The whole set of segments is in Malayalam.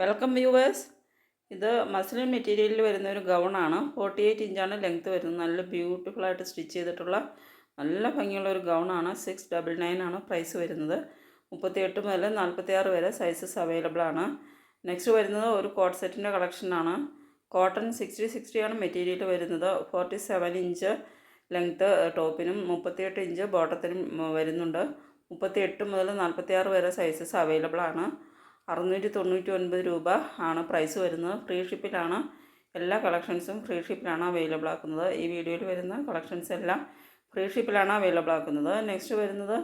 വെൽക്കം വ്യൂവേഴ്സ് ഇത് മസ്ലിൻ മെറ്റീരിയലിൽ വരുന്ന ഒരു ഗൗണാണ് ഫോർട്ടി എയ്റ്റ് ഇഞ്ചാണ് ലെങ്ത്ത് വരുന്നത്. നല്ല ബ്യൂട്ടിഫുൾ ആയിട്ട് സ്റ്റിച്ച് ചെയ്തിട്ടുള്ള നല്ല ഭംഗിയുള്ള ഒരു ഗൗണാണ് സിക്സ് ഡബിൾ നയൻ ആണ് പ്രൈസ് വരുന്നത്. മുപ്പത്തിയെട്ട് മുതൽ നാൽപ്പത്തി ആറ് വരെ സൈസസ് അവൈലബിൾ ആണ്. നെക്സ്റ്റ് വരുന്നത് ഒരു കോട്ട് സെറ്റിന്റെ കളക്ഷനാണ് കോട്ടൺ സിക്സ്റ്റി സിക്സ്റ്റി ആണ് മെറ്റീരിയൽ വരുന്നത്. ഫോർട്ടി സെവൻ ഇഞ്ച് ലെങ്ത്ത് ടോപ്പിനും മുപ്പത്തിയെട്ട് ഇഞ്ച് ബോട്ടത്തിനും വരുന്നുണ്ട്. മുപ്പത്തിയെട്ട് മുതൽ നാൽപ്പത്തി ആറ് വരെ സൈസസ് അവൈലബിൾ ആണ്. അറുന്നൂറ്റി തൊണ്ണൂറ്റി ഒൻപത് രൂപ ആണ് പ്രൈസ് വരുന്നത്. ഫ്രീ ഷിപ്പിലാണ് എല്ലാ കളക്ഷൻസും ഫ്രീ ഷിപ്പിലാണ് അവൈലബിൾ ആക്കുന്നത്. ഈ വീഡിയോയിൽ വരുന്ന കളക്ഷൻസ് എല്ലാം ഫ്രീ ഷിപ്പിലാണ് അവൈലബിൾ ആക്കുന്നത്. നെക്സ്റ്റ് വരുന്നത്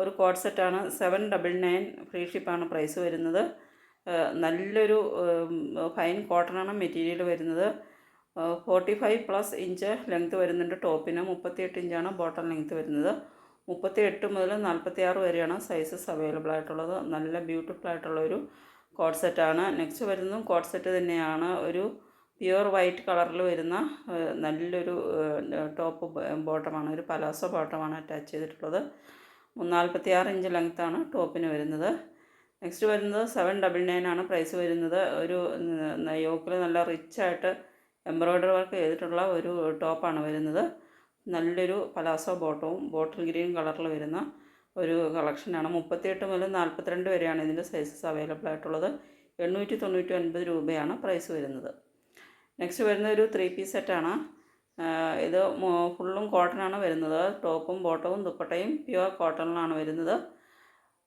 ഒരു കോഡ് സെറ്റാണ് സെവൻ ഡബിൾ നയൻ ഫ്രീ ഷിപ്പാണ് പ്രൈസ് വരുന്നത്. നല്ലൊരു ഫൈൻ കോട്ടണാണ് മെറ്റീരിയൽ വരുന്നത്. Forty five plus inch length വരുന്നുണ്ട്. ടോപ്പിന് മുപ്പത്തിയെട്ട് ഇഞ്ചാണ് ബോട്ടം ലെങ്ത്ത് വരുന്നത്. മുപ്പത്തി എട്ട് മുതൽ നാൽപ്പത്തി ആറ് വരെയാണ് സൈസസ് അവൈലബിൾ ആയിട്ടുള്ളത്. നല്ല ബ്യൂട്ടിഫുൾ ആയിട്ടുള്ള ഒരു കോട്ട് സെറ്റാണ് നെക്സ്റ്റ് വരുന്നതും കോഡ് സെറ്റ് തന്നെയാണ്. ഒരു പ്യുവർ വൈറ്റ് കളറിൽ വരുന്ന നല്ലൊരു ടോപ്പ് ബോട്ടമാണ് ഒരു പലാസോ ബോട്ടമാണ് അറ്റാച്ച് ചെയ്തിട്ടുള്ളത്. നാൽപ്പത്തി ആറ് ഇഞ്ച് ലെങ്ത്താണ് ടോപ്പിന് വരുന്നത്. നെക്സ്റ്റ് വരുന്നത് സെവൻ ഡബിൾ നയൻ ആണ് പ്രൈസ് വരുന്നത്. ഒരു യോക്കിൽ നല്ല റിച്ചായിട്ട് എംബ്രോയ്ഡറി വർക്ക് ചെയ്തിട്ടുള്ള ഒരു ടോപ്പാണ് വരുന്നത്. നല്ലൊരു പലാസോ ബോട്ടവും ബോട്ടിൽ ഗ്രീൻ കളറിൽ വരുന്ന ഒരു കളക്ഷനാണ്. മുപ്പത്തിയെട്ട് മുതൽ നാൽപ്പത്തിരണ്ട് വരെയാണ് ഇതിന്റെ സൈസസ് അവൈലബിൾ ആയിട്ടുള്ളത്. എണ്ണൂറ്റി തൊണ്ണൂറ്റി ഒൻപത് രൂപയാണ് പ്രൈസ് വരുന്നത്. നെക്സ്റ്റ് വരുന്ന ഒരു ത്രീ പീസ് സെറ്റാണ് ഇത് ഫുള്ളും കോട്ടനാണ് വരുന്നത്. ടോപ്പും ബോട്ടവും ദുപ്പട്ടയും പ്യുവർ കോട്ടണിലാണ് വരുന്നത്.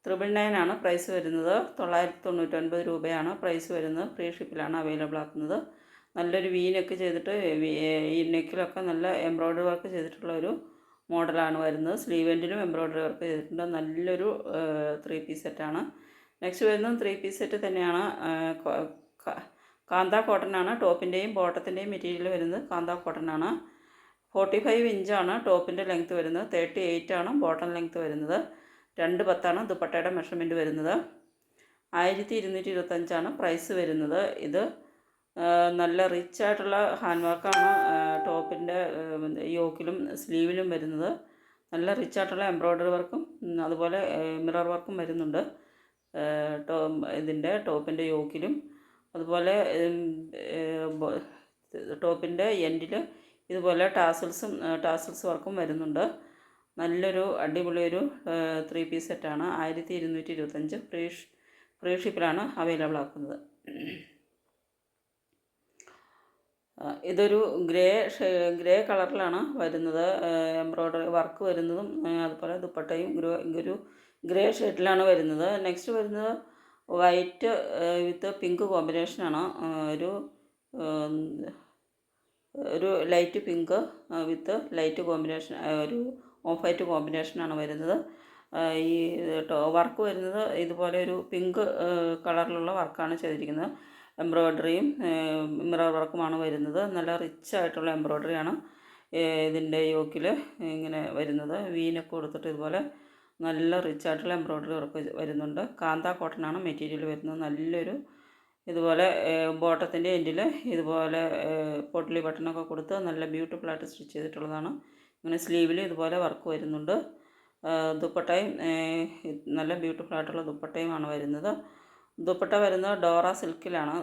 ത്രിബിൾ നയൻ ആണ് പ്രൈസ് വരുന്നത്. തൊള്ളായിരത്തി തൊണ്ണൂറ്റൊൻപത് രൂപയാണ് പ്രൈസ് വരുന്നത്. ഫ്രീ ഷിപ്പിലാണ് അവൈലബിൾ ആക്കുന്നത്. നല്ലൊരു വീനൊക്കെ ചെയ്തിട്ട് ഈ നെക്കിലൊക്കെ നല്ല എംബ്രോയ്ഡറി വർക്ക് ചെയ്തിട്ടുള്ള ഒരു മോഡലാണ് വരുന്നത്. സ്ലീവ് എൻഡിലും എംബ്രോയ്ഡറി വർക്ക് ചെയ്തിട്ടുണ്ട്. നല്ലൊരു ത്രീ പീസ് സെറ്റാണ് നെക്സ്റ്റ് വരുന്നത് ത്രീ പീസ് സെറ്റ് തന്നെയാണ്. കാന്ത കോട്ടൺ ആണ്. ടോപ്പിന്റെയും ബോട്ടത്തിന്റെയും മെറ്റീരിയൽ വരുന്നത് കാന്ത കോട്ടൺ ആണ്. ഫോർട്ടി ഫൈവ് ഇഞ്ചാണ് ടോപ്പിന്റെ ലെങ്ത്ത് വരുന്നത്. തേർട്ടി എയ്റ്റ് ആണ് ബോട്ടം ലെങ്ത്ത് വരുന്നത്. രണ്ട് പത്താണ് ദുപ്പട്ടയുടെ മെഷർമെന്റ് വരുന്നത്. ആയിരത്തി ഇരുന്നൂറ്റി ഇരുപത്തഞ്ചാണ് പ്രൈസ് വരുന്നത്. ഇത് നല്ല റിച്ച് ആയിട്ടുള്ള ഹാൻഡ് വർക്കാണ് ടോപ്പിന്റെ യോക്കിലും സ്ലീവിലും വരുന്നത്. നല്ല റിച്ച് ആയിട്ടുള്ള എംബ്രോയ്ഡറി വർക്കും അതുപോലെ മിറർ വർക്കും വരുന്നുണ്ട്. ടോ ഇതിന്റെ ടോപ്പിന്റെ യോക്കിലും അതുപോലെ ടോപ്പിന്റെ എൻഡിൽ ഇതുപോലെ ടാസൽസും ടാസൽസ് വർക്കും വരുന്നുണ്ട്. നല്ലൊരു അടിപൊളി ഒരു ത്രീ പീസ് സെറ്റാണ് ആയിരത്തി ഇരുന്നൂറ്റി ഇരുപത്തഞ്ച് ഫ്രീ ഫ്രീ ഷിപ്പിലാണ് അവൈലബിൾ ആക്കുന്നത്. ഇതൊരു ഗ്രേ ഗ്രേ കളറിലാണ് വരുന്നത്. എംബ്രോയ്ഡറി വർക്ക് വരുന്നതും അതുപോലെ ദുപ്പട്ടയും ഒരു ഗ്രേ ഷെയ്ഡിലാണ് വരുന്നത്. നെക്സ്റ്റ് വരുന്നത് വൈറ്റ് വിത്ത് പിങ്ക് കോമ്പിനേഷനാണ്. ഒരു ഒരു light pink with light combination ഒരു ഓഫ് വൈറ്റ് കോമ്പിനേഷനാണ് വരുന്നത്. ഈ വർക്ക് വരുന്നത് ഇതുപോലെ ഒരു പിങ്ക് കളറിലുള്ള വർക്കാണ് ചെയ്തിരിക്കുന്നത്. എംബ്രോയ്ഡറിയും മിറർ വർക്കുമാണ് വരുന്നത്. നല്ല റിച്ച് ആയിട്ടുള്ള എംബ്രോയ്ഡറിയാണ് ഇതിന്റെ യോക്കിൽ ഇങ്ങനെ വരുന്നത്. വീനൊക്കെ കൊടുത്തിട്ട് ഇതുപോലെ നല്ല റിച്ച് ആയിട്ടുള്ള എംബ്രോയ്ഡറി വർക്ക് വരുന്നുണ്ട്. കാന്ത കോട്ടനാണ് മെറ്റീരിയൽ വരുന്നത്. നല്ലൊരു ഇതുപോലെ ബോട്ടത്തിന്റെ എൻഡിൽ ഇതുപോലെ പൊട്ടിലി ബട്ടണൊക്കെ കൊടുത്ത് നല്ല ബ്യൂട്ടിഫുൾ ആയിട്ട് സ്റ്റിച്ച് ചെയ്തിട്ടുള്ളതാണ്. ഇങ്ങനെ സ്ലീവിൽ ഇതുപോലെ വർക്ക് വരുന്നുണ്ട്. ദുപ്പട്ടയും നല്ല ബ്യൂട്ടിഫുൾ ആയിട്ടുള്ള ദുപ്പട്ടയുമാണ് വരുന്നത്. ദുപ്പട്ട വരുന്നത് ഡോറ സിൽക്കിലാണ്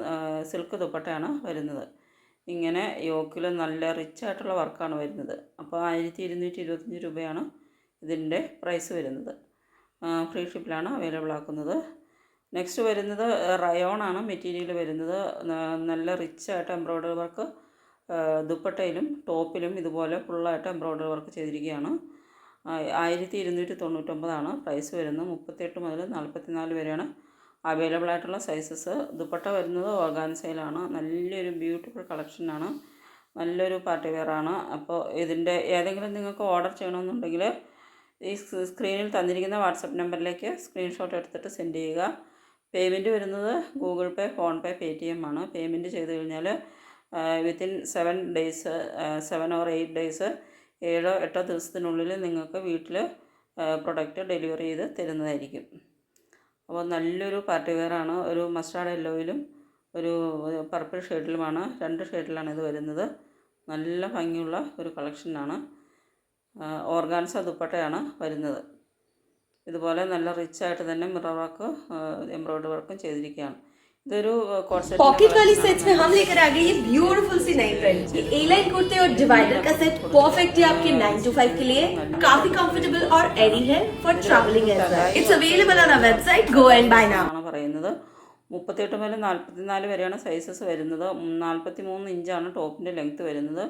സിൽക്ക് ദുപ്പട്ടയാണ് വരുന്നത്. ഇങ്ങനെ യോക്കിൽ നല്ല റിച്ച് ആയിട്ടുള്ള വർക്കാണ് വരുന്നത്. അപ്പോൾ ആയിരത്തി ഇരുന്നൂറ്റി ഇരുപത്തഞ്ച് രൂപയാണ് ഇതിന്റെ പ്രൈസ് വരുന്നത്. ഫ്രീ ഷിപ്പിലാണ് അവൈലബിൾ ആക്കുന്നത്. നെക്സ്റ്റ് വരുന്നത് റയോൺ ആണ് മെറ്റീരിയൽ വരുന്നത്. നല്ല റിച്ച് ആയിട്ട് എംബ്രോയ്ഡറി വർക്ക് ദുപ്പട്ടയിലും ടോപ്പിലും ഇതുപോലെ ഫുള്ളായിട്ട് എംബ്രോയ്ഡറി വർക്ക് ചെയ്തിരിക്കുകയാണ്. ആയിരത്തി ഇരുന്നൂറ്റി തൊണ്ണൂറ്റൊമ്പതാണ് പ്രൈസ് വരുന്നത്. മുപ്പത്തെട്ട് മുതൽ നാൽപ്പത്തി നാല് വരെയാണ് അവൈലബിൾ ആയിട്ടുള്ള സൈസസ്. ദുപ്പട്ട വരുന്നത് ഓർഗാൻസയിലാണ്. നല്ലൊരു ബ്യൂട്ടിഫുൾ കളക്ഷനാണ്. നല്ലൊരു പാർട്ടി വെയർ ആണ്. അപ്പോൾ ഇതിന്റെ ഏതെങ്കിലും നിങ്ങൾക്ക് ഓർഡർ ചെയ്യണമെന്നുണ്ടെങ്കിൽ ഈ സ്ക്രീനിൽ തന്നിരിക്കുന്ന വാട്സപ്പ് നമ്പറിലേക്ക് സ്ക്രീൻഷോട്ട് എടുത്തിട്ട് സെൻഡ് ചെയ്യുക. പേയ്മെന്റ് വരുന്നത് Google Pay PhonePe Paytm ആണ്. പേയ്മെന്റ് ചെയ്ത് കഴിഞ്ഞാൽ within seven days seven or eight days ഏഴോ എട്ടോ ദിവസത്തിനുള്ളിൽ നിങ്ങൾക്ക് വീട്ടിൽ പ്രൊഡക്റ്റ് ഡെലിവറി ചെയ്ത് തരുന്നതായിരിക്കും. അപ്പോൾ നല്ലൊരു പാർട്ടി വെയറാണ്. ഒരു മസ്റ്റാർഡ് യെല്ലോയിലും ഒരു പർപ്പിൾ ഷെയ്ഡിലുമാണ്. രണ്ട് ഷെയ്ഡിലാണ് ഇത് വരുന്നത്. നല്ല ഭംഗിയുള്ള ഒരു കളക്ഷനാണ്. ഓർഗാൻസ ദുപ്പട്ടയാണ് വരുന്നത്. ഇതുപോലെ നല്ല റിച്ചായിട്ട് തന്നെ മിറർ വർക്ക് എംബ്രോയ്ഡറി വർക്കും ചെയ്തിരിക്കുകയാണ്. ഇതൊരു കോൺസെപ്റ്റ് पॉकेट वाली सेट्स में हम लेकर आ गए ये ब्यूटीफुल सी नई ट्रेंड ये ए लाइन कुर्ते और डिवाइडर का सेट परफेक्ट है आपके 9 to 5 के लिए काफी कंफर्टेबल और एडी है for travelling as well it's available on our website go and buy now ആണ് പറയുന്നത് മുപ്പത്തെട്ട് മുതൽ നാൽപ്പത്തിനാല് വരെയാണ് സൈസസ് വരുന്നത് നാൽപ്പത്തി മൂന്ന് ഇഞ്ചാണ് ടോപ്പിൻ്റെ ലെങ്ത്ത് വരുന്നത്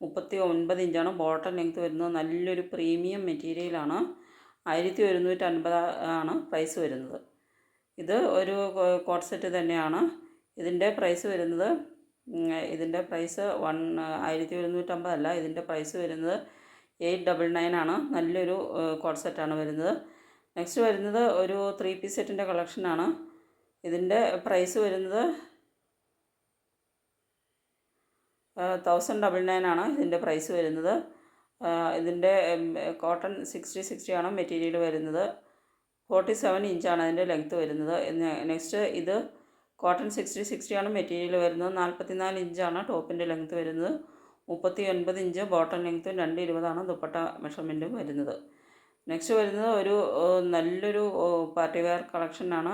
മുപ്പത്തി ഒൻപത് ഇഞ്ചാണ് ബോട്ടം ലെങ്ത്ത് വരുന്നത് നല്ലൊരു പ്രീമിയം മെറ്റീരിയലാണ് ആയിരത്തി ഒരുന്നൂറ്റി അൻപത് ആണ് പ്രൈസ് വരുന്നത് ഇത് ഒരു കോട്ട് സെറ്റ് തന്നെയാണ്. ഇതിന്റെ പ്രൈസ് വരുന്നത് ഇതിന്റെ പ്രൈസ് വൺ ആയിരത്തി ഒരുന്നൂറ്റമ്പതല്ല ഇതിന്റെ പ്രൈസ് വരുന്നത് എയ്റ്റ് ഡബിൾ നയൻ ആണ്. നല്ലൊരു കോട്ട് സെറ്റാണ് വരുന്നത്. നെക്സ്റ്റ് വരുന്നത് ഒരു ത്രീ പീസ് സെറ്റിന്റെ കളക്ഷനാണ് ഇതിന്റെ പ്രൈസ് വരുന്നത് തൗസൻഡ് ഡബിൾ നയൻ ആണ് ഇതിന്റെ പ്രൈസ് വരുന്നത്. ഇതിന്റെ കോട്ടൺ സിക്സ്റ്റി സിക്സ്റ്റി ആണ് മെറ്റീരിയൽ വരുന്നത്. ഫോർട്ടി സെവൻ ഇഞ്ചാണ് അതിന്റെ ലെങ്ത്ത് വരുന്നത്. നെക്സ്റ്റ് ഇത് കോട്ടൺ സിക്സ്റ്റി സിക്സ്റ്റി ആണ് മെറ്റീരിയൽ വരുന്നത്. നാൽപ്പത്തിനാല് ഇഞ്ചാണ് ടോപ്പിന്റെ ലെങ്ത്ത് വരുന്നത്. മുപ്പത്തി ഒൻപത് ഇഞ്ച് ബോട്ടം ലെങ്ത്തും രണ്ട് ഇരുപതാണ് ദുപ്പട്ട മെഷർമെന്റും വരുന്നത്. നെക്സ്റ്റ് വരുന്നത് ഒരു നല്ലൊരു പാർട്ടി വെയർ കളക്ഷനാണ്.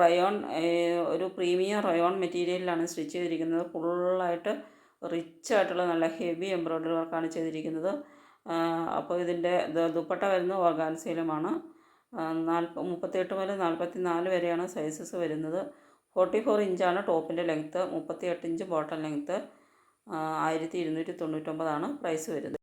റയോൺ ഒരു പ്രീമിയം റയോൺ മെറ്റീരിയലിലാണ് സ്റ്റിച്ച് ചെയ്തിരിക്കുന്നത്. ഫുള്ളായിട്ട് റിച്ച് ആയിട്ടുള്ള നല്ല ഹെവി എംബ്രോയ്ഡറി വർക്കാണ് ചെയ്തിരിക്കുന്നത്. അപ്പോൾ ഇതിന്റെ ദുപ്പട്ട വരുന്നത് ഓർഗാൻസയിലുമാണ്. നാൽപ്പ മുപ്പത്തെട്ട് മുതൽ നാൽപ്പത്തി നാല് വരെയാണ് സൈസസ് വരുന്നത്. ഫോർട്ടി ഫോർ ഇഞ്ചാണ് ടോപ്പിന്റെ ലെങ്ത്ത് മുപ്പത്തി എട്ട് ഇഞ്ച് ബോട്ടം ലെങ്ത്ത് ആയിരത്തി ഇരുന്നൂറ്റി തൊണ്ണൂറ്റൊമ്പതാണ് പ്രൈസ് വരുന്നത്.